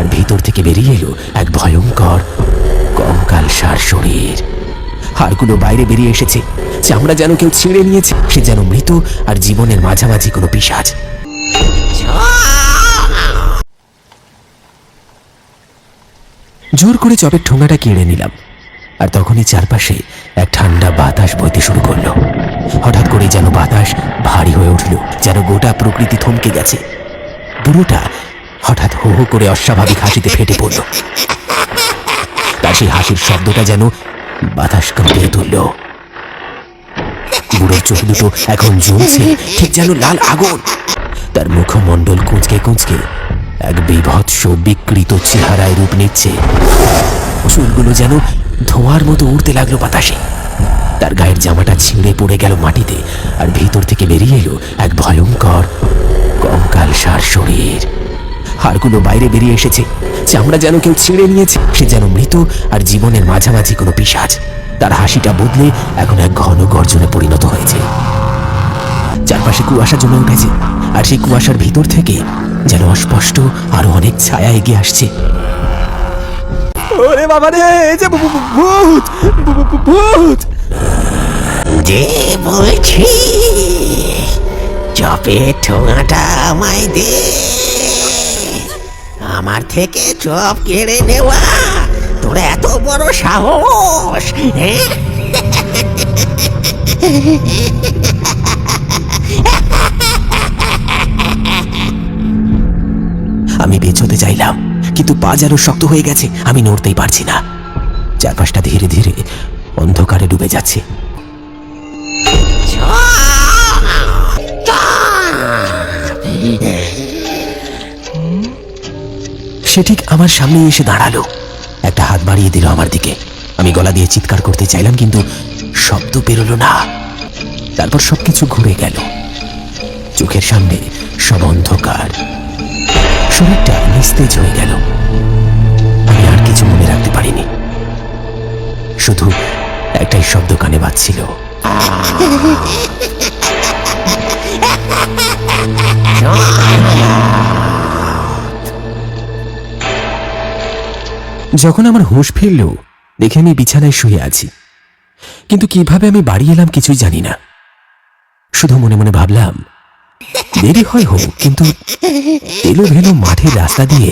আর ভিতর থেকে বেরিয়ে এলো এক ভয়ঙ্কর কঙ্কাল সার শরীর। হাড়গুলো বাইরে বেরিয়ে এসেছে। চামড়া যেন কেউ ছিঁড়ে নিয়েছে। সে যেন মৃত আর জীবনের মাঝামাঝি কোনো পিসাজ। জোর করে চপের ঠোঙাটা কেড়ে নিলাম। আর তখনই চারপাশে এক ঠান্ডা বাতাস বইতে শুরু করল। হঠাৎ করে যেন বাতাস ভারী হয়ে উঠল, যেন গোটা প্রকৃতি থমকে গেছে। বুড়োটা হঠাৎ হো হো করে অস্বাভাবিক হাসিতে ফেটে পড়ল। তার সেই হাসির শব্দটা যেন বাতাস কাঁপিয়ে তুলল। বুড়োর চোখ দুটো এখন জ্বলছে ঠিক যেন লাল আগুন। তার মুখমণ্ডল কুঁচকে কুঁচকে এক বিভৎস বিকৃত চেহারায় রূপ নিচ্ছে। চুলগুলো যেন ধোঁয়ার মতো উড়তে লাগল বাতাসে। তার গায়ের জামাটা ছিঁড়ে পড়ে গেল মাটিতে, আর ভিতর থেকে বেরিয়ে এলো এক ভয়ঙ্কর কঙ্কাল সার শরীর। হাড়গুলো বাইরে বেরিয়ে এসেছে। চামড়া যেন কেউ ছিঁড়ে নিয়েছে সে যেন মৃত আর জীবনের মাঝামাঝি কোনো পিসাজ। তার হাসিটা বদলে এখন এক ঘন গর্জনে পরিণত হয়েছে। চারপাশে কুয়াশা জমে উঠেছে আর সেই কুয়াশার ভিতর থেকে যেন অস্পষ্ট আরও অনেক ছায়া এগিয়ে আসছে। ওরে বাবা রে যে ভূত ভূত। যে বলছি চপের ঠোঙাটা আমায় দে। আমার থেকে চপ কেড়ে নেওয়া? তোর এত বড় সাহস আমি বেঁচোতে চাইলাম, কিন্তু যেন শক্ত হয়ে গেছে, আমি নড়তেই পারছি না। চারপাশটা ধীরে ধীরে অন্ধকারে ডুবে যাচ্ছে। সে ঠিক আমার সামনে এসে দাঁড়াল। একটা হাত বাড়িয়ে দিল আমার দিকে। আমি গলা দিয়ে চিৎকার করতে চাইলাম, কিন্তু শব্দ বেরোলো না। তারপর সবকিছু ঘুরে গেল। চোখের সামনে সব অন্ধকার। শরীরটা নিস্তেজ হয়ে গেল। আমি আর কিছু মনে রাখতে পারিনি। শুধু একটাই শব্দ কানে বাজছিল। যখন আমার হুঁশ ফিরল, দেখে আমি বিছানায় শুয়ে আছি। কিন্তু কীভাবে আমি বাড়ি এলাম কিছুই জানি না। শুধু মনে মনে ভাবলাম, দেরি হয় হোক, কিন্তু এলো ভেলো মাঠের রাস্তা দিয়ে